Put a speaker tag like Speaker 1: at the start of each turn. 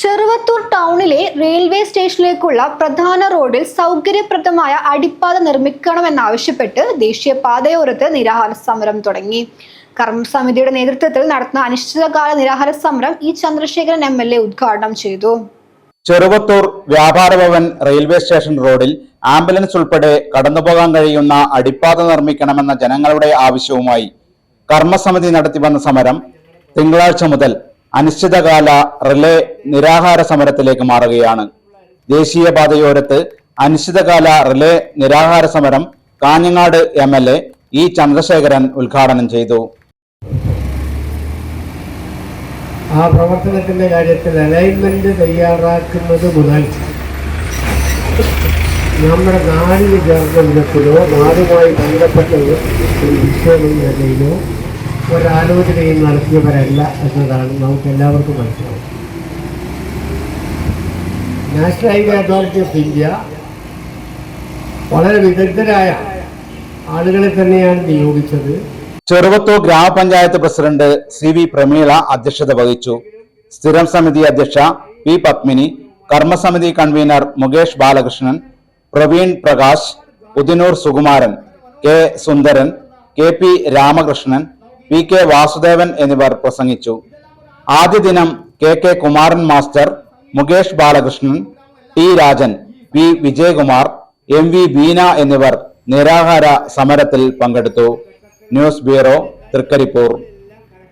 Speaker 1: ചെറുവത്തൂർ ടൗണിലെ റെയിൽവേ സ്റ്റേഷനിലേക്കുള്ള പ്രധാന റോഡിൽ സൗകര്യപ്രദമായ അടിപ്പാത നിർമ്മിക്കണമെന്നാവശ്യപ്പെട്ട് ദേശീയപാതയോരത്ത് നിരാഹാര സമരം തുടങ്ങി. കർമ്മസമിതിയുടെ നേതൃത്വത്തിൽ നടത്തുന്ന അനിശ്ചിതകാല നിരാഹാര സമരം E Chandrasekharan M L A ഉദ്ഘാടനം ചെയ്തു.
Speaker 2: ചെറുവത്തൂർ വ്യാപാര ഭവൻ റെയിൽവേ സ്റ്റേഷൻ റോഡിൽ ആംബുലൻസ് ഉൾപ്പെടെ കടന്നുപോകാൻ കഴിയുന്ന അടിപ്പാത നിർമ്മിക്കണമെന്ന ജനങ്ങളുടെ ആവശ്യവുമായി കർമ്മസമിതി നടത്തി വന്ന സമരം തിങ്കളാഴ്ച മുതൽ അനിശ്ചിതകാല റിലേ നിരാഹാര സമരത്തിലേക്ക് മാറുകയാണ്. ദേശീയപാതയോരത്ത് അനിശ്ചിതകാല റിലേ നിരാഹാര സമരം Kanhangad M L A E Chandrasekharan ഉദ്ഘാടനം ചെയ്തു.
Speaker 3: ആ പ്രവർത്തനത്തിന്റെ കാര്യത്തിൽ അലൈൻമെന്റ് തയ്യാറാക്കുന്നത് മുതൽ നമ്മുടെ നാടിന് ചേർന്ന വിധത്തിലോ നാടുമായി ബന്ധപ്പെട്ട നിലയിലോ ഒരാലോചനയും നടത്തിയവരല്ല എന്നതാണ് നമുക്ക് എല്ലാവർക്കും മനസ്സിലാവും national highway authority of India വളരെ വിദഗ്ധരായ ആളുകളെ തന്നെയാണ് നിയോഗിച്ചത്.
Speaker 2: ചെറുവത്തൂർ ഗ്രാമപഞ്ചായത്ത് പ്രസിഡന്റ് സി വി പ്രമീള അധ്യക്ഷത വഹിച്ചു. സ്ഥിരം സമിതി അധ്യക്ഷ P Padmini കർമ്മസമിതി convener Mukesh Balakrishnan Praveen Prakash Udinur Sukumaran K Sundaran K P Ramakrishnan P K Vasudevan എന്നിവർ പ്രസംഗിച്ചു. ആദ്യ ദിനം K K Kumaran master Mukesh Balakrishnan T Rajan P Vijayakumar M V Beena എന്നിവർ നിരാഹാര സമരത്തിൽ പങ്കെടുത്തു. News bureau Trikaripur.